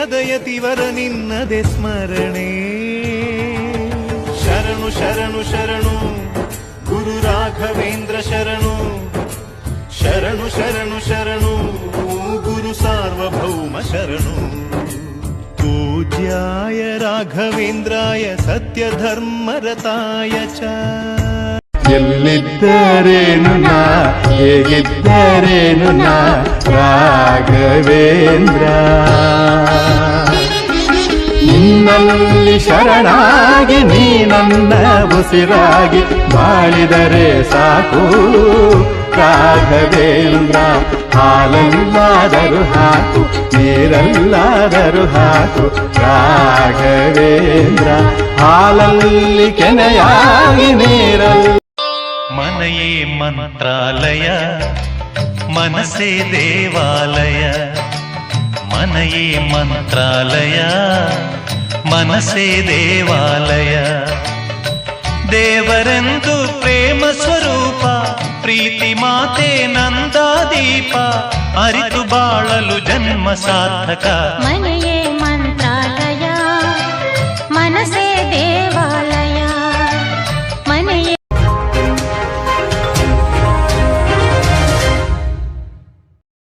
ಹೃದಯ ತಿವರ ನಿನ್ನದೆ ಸ್ಮರಣೆ. ಶರಣು ಶರಣು ಶರಣು, ಗುರು ರಾಘವೇಂದ್ರ ಶರಣು. ಶರಣು ಶರಣು ಶರಣು ಗುರು ಸಾರ್ವಭೌಮ ಶರಣು. ಪೂಜ್ಯಾಯ ರಾಘವೇಂದ್ರಾಯ ಸತ್ಯಧರ್ಮರತಾಯ ಚ. ಎಲ್ಲಿದ್ದರೇನು ನಾ ಹೇಗಿದ್ದರೇನು ನಾ ರಾಘವೇಂದ್ರ. ನಿನ್ನಲ್ಲಿ ಶರಣಾಗಿ ನೀ ನನ್ನ ಉಸಿರಾಗಿ ಬಾಳಿದರೆ ಸಾಕು. ರಾಘವೇಂದ್ರ, ಹಾಲಲ್ಲಾದರೂ ಹಾಕು, ನೀರಲ್ಲಾದರೂ ಹಾಕು. ರಾಘವೇಂದ್ರ, ಹಾಲಲ್ಲಿ ಕೆನೆಯಾಗಿ ನೀರಲ್ಲ ಮನೆಯೇ ಮಂತ್ರಾಲಯ ಮನಸೇ ದೇವಾಲಯ. ಮನೆಯೇ ಮಂತ್ರಾಲಯ ಮನಸೇ ದೇವಾಲಯ. ದೇವರೆಂದು ಪ್ರೇಮ ಸ್ವರೂಪ, ಪ್ರೀತಿ ಮಾತೆ ನಂದಾದೀಪ, ಅರಿತು ಬಾಳಲು ಜನ್ಮ ಸಾರ್ಥಕ. ಮನೆಯೇ ಮಂತ್ರಾಲಯ ಮನಸೇ ದೇವ